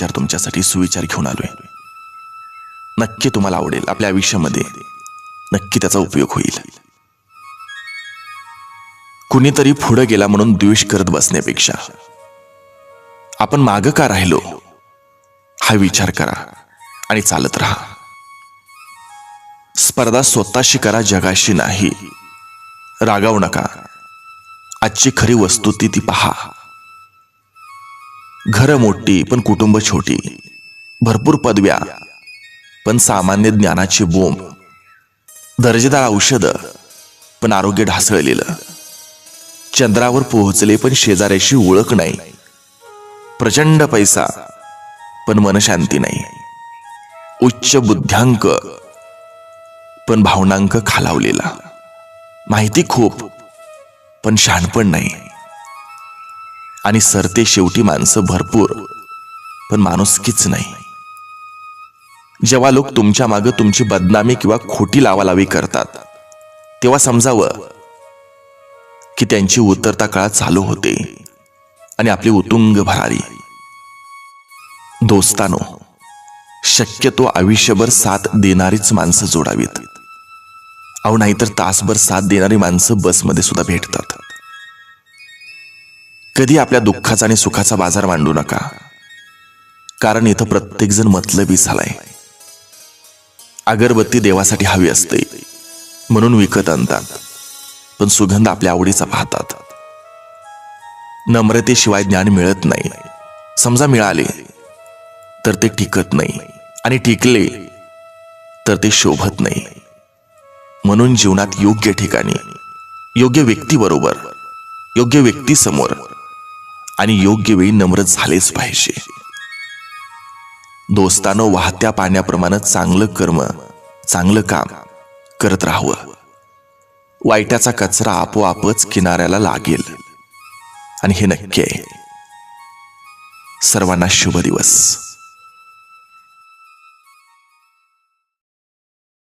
विचार तुमच्यासाठी सुविचार घेऊन आलोय. नक्की तुम्हाला आवडेल आपल्या आयुष्यामध्ये. नक्की त्याचा उपयोग होईल. कुणीतरी पुढे गेला म्हणून द्वेष करत बसण्यापेक्षा. आपण माग का राहिलो? हा विचार करा आणि चालत राहा. स्पर्धा स्वतःशी करा जगाशी नाही. रागावू नका. आजची खरी वस्तू ती ती पहा. घर मोठी पण कुटुंब छोटी. भरपूर पदव्या पण सामान्य ज्ञानाची बोंब दर्जेदार औषध पण आरोग्य ढासळलेलं. चंद्रावर पोहोचले पण शेजाऱ्याशी ओळख नाही. प्रचंड पैसा पण मनशांती नाही. उच्च बुद्ध्यांक पण भावनांक खालावलेला. माहिती खूप पण शहाणपण नाही. आणि सरते शेवटी माणसं भरपूर पण माणुसकीच नाही. जेव्हा लोक तुमच्या मागं तुमची बदनामी किंवा खोटी लावालावी करतात तेव्हा समजावं की त्यांची उतरता काळ चालू होते आणि आपली उतुंग भरारी. दोस्तानो शक्यतो आयुष्यभर साथ देणारीच माणसं जोडावीत. अहो नाहीतर तासभर साथ देणारी माणसं बसमध्ये सुद्धा भेटतात. कधी आपल्या दुःखाचा आणि सुखाचा बाजार मांडू नका. कारण इथं प्रत्येकजण मतलबी झालाय. अगरबत्ती देवासाठी हवी असते म्हणून विकत आणतात. पण सुगंध आपल्या आवडीचा पाहतात. नम्रतेशिवाय ज्ञान मिळत नाही. समजा मिळाले तर ते टिकत नाही. आणि टिकले तर ते शोभत नाही. म्हणून जीवनात योग्य ठिकाणी योग्य व्यक्तीबरोबर योग्य व्यक्तीसमोर आणि योग्य वेळी नम्र झालेच पाहिजे. दोस्तानो वाहत्या पाण्याप्रमाणे चांगलं कर्म चांगलं काम करत राहावं. वाईटाचा कचरा आपोआपच किनाऱ्याला लागेल. आणि हे नक्की आहे. सर्वांना शुभ दिवस.